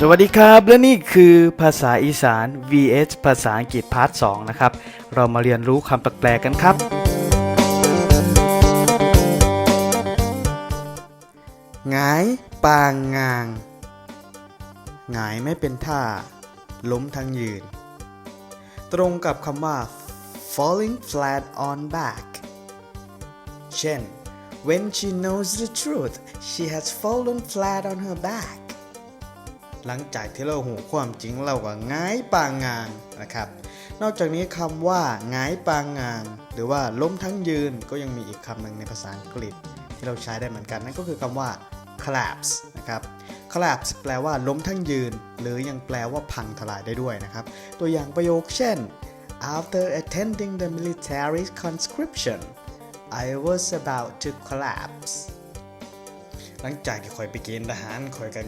สวัสดีครับ และนี่คือภาษาอีสาน vs ภาษาอังกฤษพาร์ท2นะครับ เรามาเรียนรู้คำแปลกๆกันครับ หงายปางงางหงายไม่เป็นท่า ล้มทั้งยืน ตรงกับคำว่า falling flat on back เช่น when she knows the truth she has fallen flat on her back หลังจากที่เราหูความจริงเราก็หงายปางงางนะครับ นอกจากนี้คำว่าหงายปางงางหรือว่าล้มทั้งยืนก็ยังมีอีกคำหนึ่งในภาษาอังกฤษ ที่เราใช้ได้เหมือนกันนั่นก็คือคำว่า collapse นะครับ collapse แปลว่าล้มทั้งยืน หรือยังแปลว่าพังทลายได้ด้วยนะครับ ตัวอย่างประโยคเช่น after attending the military conscription I was about to collapse หลังจากที่คอยไปเกณฑ์ทหารคอยกัน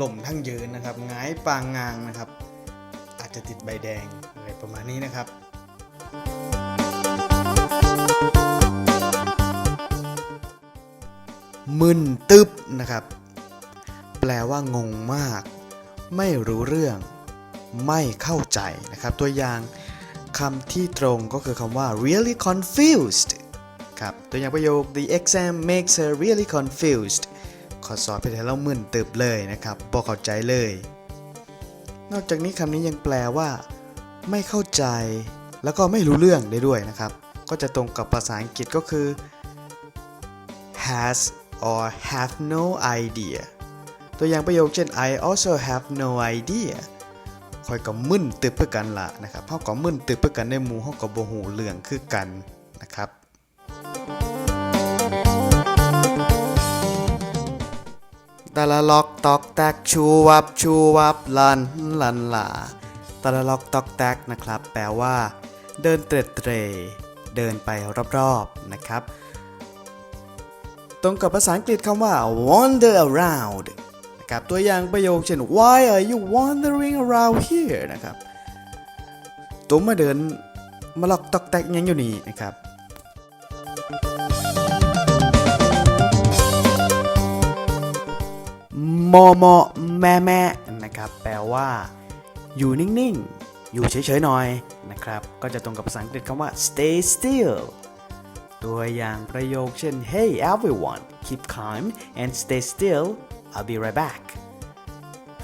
ล่มทั้งยืนนะครับงายปางงางนะครับ อาจจะติดใบแดงอะไรประมาณนี้นะครับ มึนตึบนะครับ แปลว่างงมาก ไม่รู้เรื่อง ไม่เข้าใจนะครับ ตัวอย่างคำที่ตรงก็คือคำว่า really confused ครับ ตัวอย่างประโยค the exam makes her really confused ขอสอบไปให้เรามึนตึบเลยนะครับบอกเข้าใจเลย นอกจากนี้คำนี้ยังแปลว่า ไม่เข้าใจ แล้วก็ไม่รู้เรื่องได้ด้วยนะครับ ก็จะตรงกับภาษาอังกฤษก็คือ has or have no idea ตัวอย่างประโยคเช่น I also have no idea คอยกับมึนตึบเพื่อกันละนะครับเฮาก็มึนตึบเพื่อกันในหมู่เฮาก็บ่ฮู้เรื่องคือกันนะครับ ละล็อกตอกแตกชูวับชูวับลันลันลาตะละล็อกตอกแตกนะครับ แปลว่า เดินเตร็ดเตรเดินไปรอบๆนะครับ ตรงกับภาษาอังกฤษคำว่า wander around นะครับตัวอย่างประโยคเช่น why are you wandering around here นะครับตัวมาเดินมาล็อกตอกแตกยังอยู่นี่นะครับ มอมอแม่แม่นะครับ แปลว่า อยู่นิ่ง ๆ อยู่เฉย ๆ หน่อยนะครับ ก็จะตรงกับภาษาอังกฤษคำว่า stay still ตัวอย่างประโยคเช่น Hey everyone keep calm and stay still I'll be right back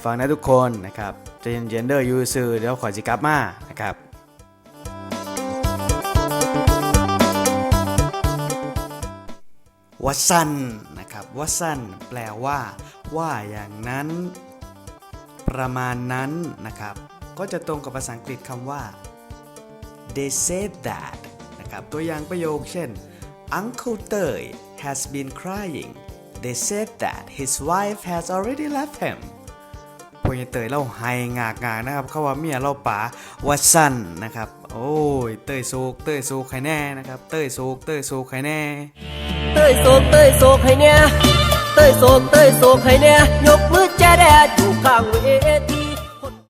ฟังนะทุกคนนะครับจะเย็นๆเด้ออยูซือเดี๋ยวขอจิกลับมานะครับวัสันนะครับวัสันแปลว่า ว่าอย่างนั้น ประมาณนั้นนะครับ ก็จะตรงกับภาษาอังกฤษคำว่า they said that นะครับ ตัวอย่างประโยคเช่น Uncle Toy has been crying they said that his wife has already left him พวกยายเตยเล่าไห้งากงากนะครับเขาว่าเมียเล่าป๋าวัสันนะครับ โอ้ยเตยโศกเตยโศกใครแน่นะครับ เตยโศกเตยโศกใครแน่ เตยโศกเตยโศกให้เนี่ย เต้ยโศกเต้ยโศกให้แน่ยกมือแจแดดอยู่ข้างเวที